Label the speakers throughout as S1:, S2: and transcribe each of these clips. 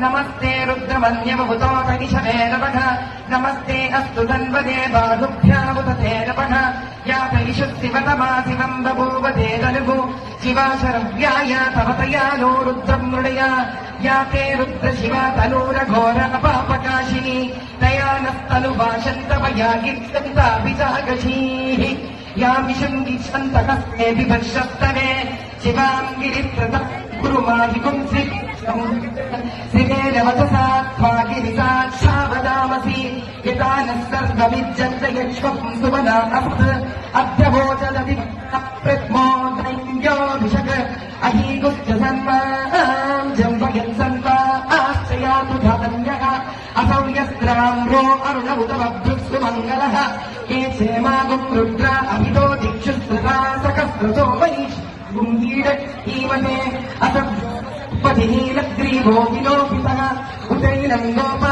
S1: नमस्ते रुद्रमन्यमभुतोतनिशमे नमः नमस्ते अस्तु धन्वदे बाहुभ्यामुदते नमः यातयिषु शिवतमा शिवम् बभूव ते तनुः शिवा शरव्याय तवतया नो रुद्रम् मृडया या ते रुद्र शिवा तनूरघोर अपापकाशिनी तया नस्तनुभाषन्तवया गिर्सन्ताभिजागशीः या विशङ्गिषन्तकस्ते बिभर्षस्तवे शिवाम् गिरिप्रद गुरुमाधिपुंसि दैव्योऽभिषक् अहीगुश्च सर्वाम् जम्बयन् सर्वा आश्रयातु धन्यः असौ यस्त्राम्रो अरुण उतमभृत्सु मङ्गलः ये क्षेमागुम् रुद्रा अभितो दिक्षुश्रुता सकस्रतो वैश् गुङ्गीड ईमते असपतिनीलग्रीवो विलोपितः उदैनम् गोप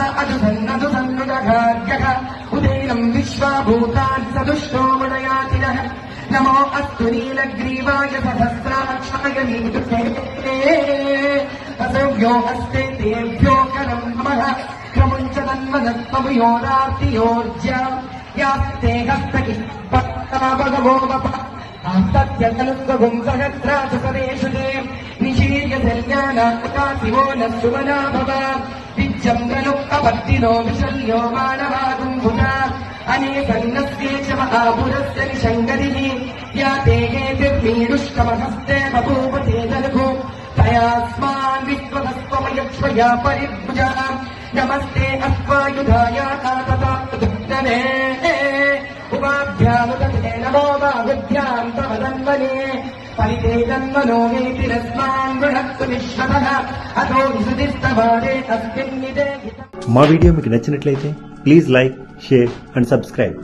S1: घार्यः उदैनं विश्वाभूतान् सदुष्टोमनयातिनः नमो अस्तु नीलग्रीवाय सहस्राक्षाय असव्यो हस्ते तेभ्यो करम् नमः क्रमुञ्च तन्मनत्मयोरार्तियोर्ज्या यास्ते हस्तकि भगवो वप। आस्तत्यनुस्वगुं सहस्रा च शिवो न सुमना भव विज्जम् खलु अपत्तिनो विशल्यो मानवागुम्भुता अनेकन्नस्ये च महापुरस्य निषङ्गतिः या ते हेतिर्मीडुष्कमहस्ते बभूव ते दलभो तयास्मान् विश्वहस्त्वमयक्ष्वया परिभुजा नमस्ते अस्त्वायुधाय तथा दुग्धने उपाभ्यामुदते नमो बाहुभ्याम् तव तन्मने परिते तन्मनो वेतिरस्मान् गृहत्तु विश्वतः अतो विशुतिस्तवादे तस्मिन् निदे
S2: మా వీడియో మీకు నచ్చినట్లయితే please like share and subscribe